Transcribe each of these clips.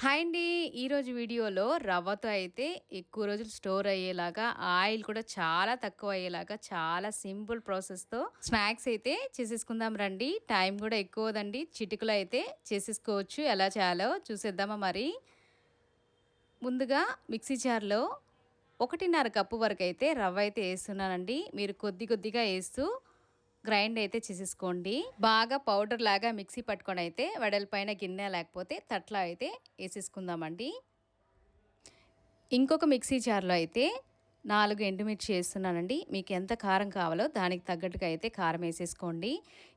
Hi అండి. ఈరోజు వీడియోలో రవ్వతో అయితే ఎక్కువ రోజులు స్టోర్ అయ్యేలాగా ఆయిల్ కూడా చాలా తక్కువ అయ్యేలాగా చాలా సింపుల్ ప్రాసెస్తో స్నాక్స్ అయితే చేసేసుకుందాం రండి. టైం కూడా ఎక్కువదండి. చిటికలో అయితే చేసేసుకోవచ్చు. ఎలా చేయాలో చూసేద్దామా మరి. ముందుగా మిక్సీ జార్లో ఒకటిన్నర కప్పు వరకు అయితే రవ్వ అయితే వేస్తున్నానండి. మీరు కొద్ది కొద్దిగా వేస్తూ గ్రైండ్ అయితే చేసేసుకోండి. బాగా పౌడర్ లాగా మిక్సీ పట్టుకొని అయితే వెడల్పైన గిన్నె లేకపోతే తట్లా అయితే వేసేసుకుందామండి. ఇంకొక మిక్సీ జార్లో అయితే నాలుగు ఎండుమిర్చి వేస్తున్నానండి. మీకు ఎంత కారం కావాలో దానికి తగ్గట్టుగా అయితే కారం వేసేసుకోండి.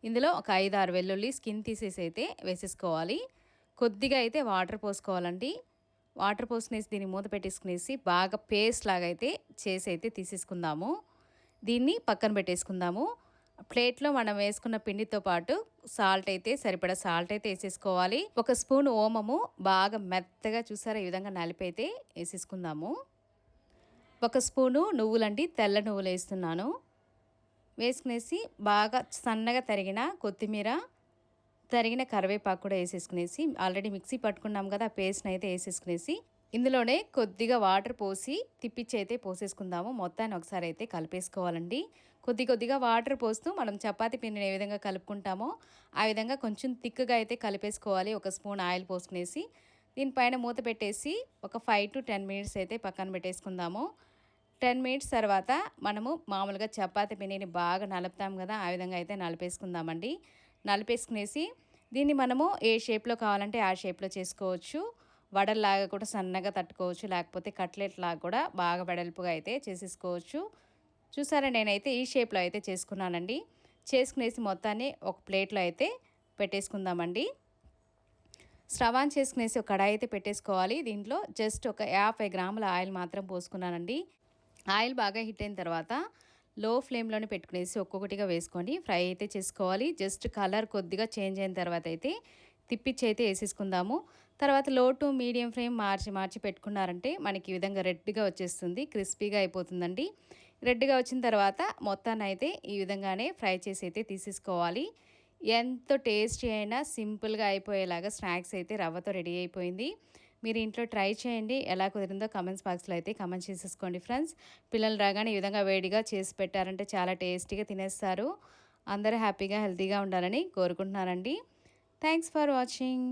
ఇందులో ఒక ఐదు ఆరు వెల్లుల్లి స్కిన్ తీసేసి అయితే వేసేసుకోవాలి. కొద్దిగా అయితే వాటర్ పోసుకోవాలండి. వాటర్ పోసుకునేసి దీన్ని మూత పెట్టేసుకునేసి బాగా పేస్ట్ లాగా అయితే చేసి అయితే తీసేసుకుందాము. దీన్ని పక్కన పెట్టేసుకుందాము. ప్లేట్లో మనం వేసుకున్న పిండితో పాటు సాల్ట్ అయితే సరిపడా సాల్ట్ అయితే వేసేసుకోవాలి. ఒక స్పూన్ ఓమము బాగా మెత్తగా చూసారా ఈ విధంగా నలిపైతే వేసేసుకుందాము. ఒక స్పూను నువ్వులండి తెల్ల నువ్వులు వేస్తున్నాను. వేసుకునేసి బాగా సన్నగా తరిగిన కొత్తిమీర తరిగిన కరివేపాకు కూడా వేసేసుకునేసి ఆల్రెడీ మిక్సీ పట్టుకున్నాం కదా పేస్ట్ని అయితే వేసేసుకునేసి ఇందులోనే కొద్దిగా వాటర్ పోసి తిప్పిచ్చి అయితే పోసేసుకుందాము. మొత్తాన్ని ఒకసారి అయితే కలిపేసుకోవాలండి. కొద్ది కొద్దిగా వాటర్ పోస్తూ మనం చపాతి పిండిని ఏ విధంగా కలుపుకుంటామో ఆ విధంగా కొంచెం థిక్గా అయితే కలిపేసుకోవాలి. ఒక స్పూన్ ఆయిల్ పోసుకునేసి దీనిపైన మూత పెట్టేసి ఒక ఫైవ్ టు టెన్ మినిట్స్ అయితే పక్కన పెట్టేసుకుందాము. టెన్ మినిట్స్ తర్వాత మనము మామూలుగా చపాతి పిండిని బాగా నలుపుతాం కదా ఆ విధంగా అయితే నలిపేసుకుందామండి. నలిపేసుకునేసి దీన్ని మనము ఏ షేప్లో కావాలంటే ఆ షేప్లో చేసుకోవచ్చు. వడల్లాగా కూడా సన్నగా తట్టుకోవచ్చు లేకపోతే కట్లెట్ లాగా కూడా బాగా వెడల్పుగా అయితే చేసేసుకోవచ్చు. చూసారా నేనైతే ఈ షేప్లో అయితే చేసుకున్నానండి. చేసుకునేసి మొత్తాన్ని ఒక ప్లేట్లో అయితే పెట్టేసుకుందామండి. స్టవ్ ఆన్ చేసుకునేసి ఒక కడాయి అయితే పెట్టేసుకోవాలి. దీంట్లో జస్ట్ ఒక యాభై గ్రాముల ఆయిల్ మాత్రం పోసుకున్నానండి. ఆయిల్ బాగా హిట్ అయిన తర్వాత లో ఫ్లేమ్లోనే పెట్టుకునేసి ఒక్కొక్కటిగా వేసుకొని ఫ్రై అయితే చేసుకోవాలి. జస్ట్ కలర్ కొద్దిగా చేంజ్ అయిన తర్వాత అయితే తిప్పిచ్చి అయితే వేసేసుకుందాము. తర్వాత లో టు మీడియం ఫ్లేమ్ మార్చి మార్చి పెట్టుకున్నారంటే మనకి ఈ విధంగా రెడ్గా వచ్చేస్తుంది క్రిస్పీగా అయిపోతుందండి. రెడ్గా వచ్చిన తర్వాత మొత్తాన్ని అయితే ఈ విధంగానే ఫ్రై చేసి అయితే తీసేసుకోవాలి. ఎంతో టేస్టీ అయినా సింపుల్గా అయిపోయేలాగా స్నాక్స్ అయితే రవ్వతో రెడీ అయిపోయింది. మీరు ఇంట్లో ట్రై చేయండి. ఎలా కుదిరిందో కమెంట్స్ బాక్స్లో అయితే కమెంట్ చేసేసుకోండి ఫ్రెండ్స్. పిల్లలు రాగానే ఈ విధంగా వేడిగా చేసి పెట్టారంటే చాలా టేస్టీగా తినేస్తారు. అందరూ హ్యాపీగా హెల్తీగా ఉండాలని కోరుకుంటున్నారండి థ్యాంక్స్ ఫర్ వాచింగ్.